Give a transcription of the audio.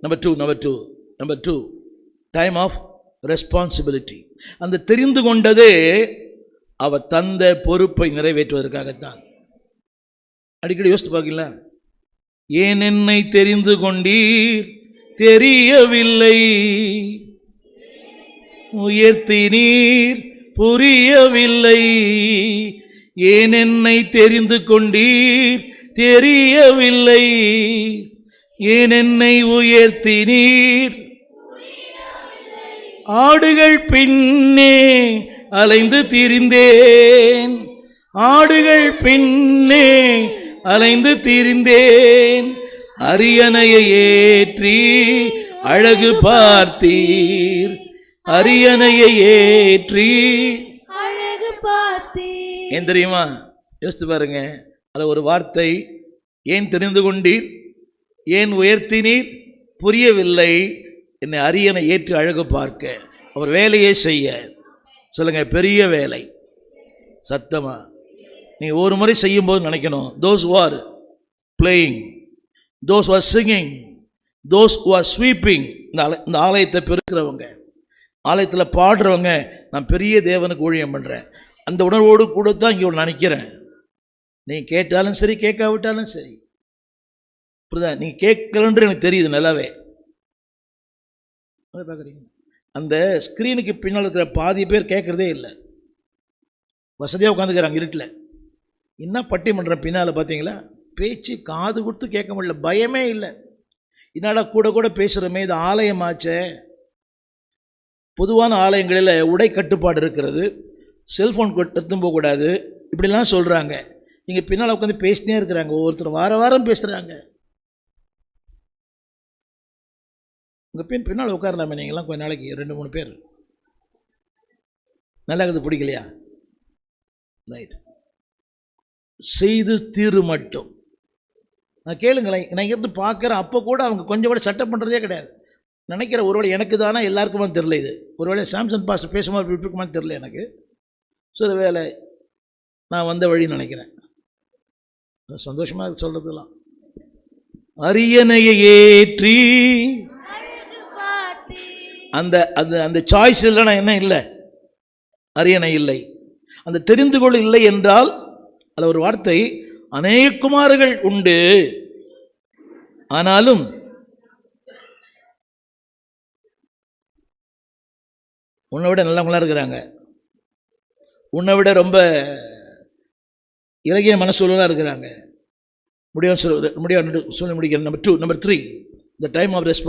Number two number two number two time of responsibility அந்த தெரிந்து கொண்டதே அவர் தந்த பொறுப்பை நிறைவேற்றுவதற்காகத்தான். அடிக்கடி யோசித்து பார்க்கல ஏன் என்னை தெரிந்து கொண்டீர்? தெரியவில்லை. உயர்த்தி நீர் புரியவில்லை. ஏன் என்னை தெரிந்து கொண்டீர்? தெரியவில்லை. ஏன் என்னை உயர்த்தினீர்? ஆடுகள் பின்னே அலைந்து திரிந்தேன். ஆடுகள் பின்னே அலைந்து திரிந்தேன். அரியணையை ஏற்றி அழகு பார்த்தீர். அரியணையை ஏற்றி அழகு பார்த்தே ஏன் தெரியுமா? யோசித்து பாருங்க. அது ஒரு வார்த்தை ஏன் தெரிந்து கொண்டீர்? ஏன் உயர்த்தினீர்? புரியவில்லை. என்னை அரியணை ஏற்று அழகு பார்க்க. அவர் வேலையே செய்ய. சொல்லுங்க பெரிய வேலை. சத்தமாக நீ ஒரு முறை செய்யும்போது நினைக்கணும். Those are playing those are singing those are sweeping இந்த ஆல- இந்த ஆலயத்தை பெருக்கிறவங்க ஆலயத்தில் பாடுறவங்க நான் பெரிய தேவனுக்கு ஊழியம் பண்ணுறேன் அந்த உணர்வோடு கூட தான் இங்கே நினைக்கிறேன். நீ கேட்டாலும் சரி கேட்காவிட்டாலும் சரி. புரியுதா? நீங்கள் கேட்கலன்று எனக்கு தெரியுது நல்லாவே. அதை பார்க்குறீங்க. அந்த ஸ்க்ரீனுக்கு பின்னால் இருக்கிற பாதி பேர் கேட்குறதே இல்லை. வசதியாக உட்காந்துக்கிறாங்க இருட்டில். என்ன பட்டிமன்றம் பின்னால் பார்த்தீங்களா பேச்சு காது கொடுத்து கேட்க முடியல. பயமே இல்லை. என்னடா கூட கூட பேசுகிறோமே இது ஆலயமாச்சே. பொதுவான ஆலயங்களில் உடை கட்டுப்பாடு இருக்கிறது. செல்ஃபோன் எடுத்துன்னு போகக்கூடாது இப்படிலாம் சொல்கிறாங்க இங்கே பின்னால் உட்காந்து பேசினே இருக்கிறாங்க. ஒவ்வொருத்தர் வார வாரம் பேசுகிறாங்க உங்கள் பின் பின்னால் உட்காரலாமே நீங்களாம் கொஞ்ச நாளைக்கு ரெண்டு மூணு பேர். நல்லா இருக்குது பிடிக்கலையா? ரைட் செய்து தீரு மட்டும். நான் கேளுங்களேன் நான் இங்கேருந்து பார்க்குறேன் அப்போ கூட அவங்க கொஞ்சம் கூட சட்டம் பண்ணுறதே கிடையாது. நினைக்கிற ஒருவேளை எனக்கு தானே எல்லாருக்குமே தெரில இது. ஒருவேளை சாம்சங் பாஸ்ட் பேசுமா இருக்குமான்னு தெரில எனக்கு. சில வேலை நான் வந்த வழி நினைக்கிறேன். சந்தோஷமாக சொல்கிறதுலாம் அரியணையை ஏற்றி அந்த அந்த அந்த சாய்ஸ் இல்லைனா என்ன இல்லை? அரியணை இல்லை. அந்த தெரிந்து கொள் இல்லை என்றால் அது ஒரு வார்த்தை அநேக குமார்கள் உண்டு. ஆனாலும் உன்னை விட நல்லவங்களா இருக்கிறாங்க. உன்னை விட ரொம்ப இலகிய மனசூழலாக இருக்கிறாங்க. முடியும் சொல்ல முடியும் சொல்லி முடிக்கிறேன். Number two number three the time of response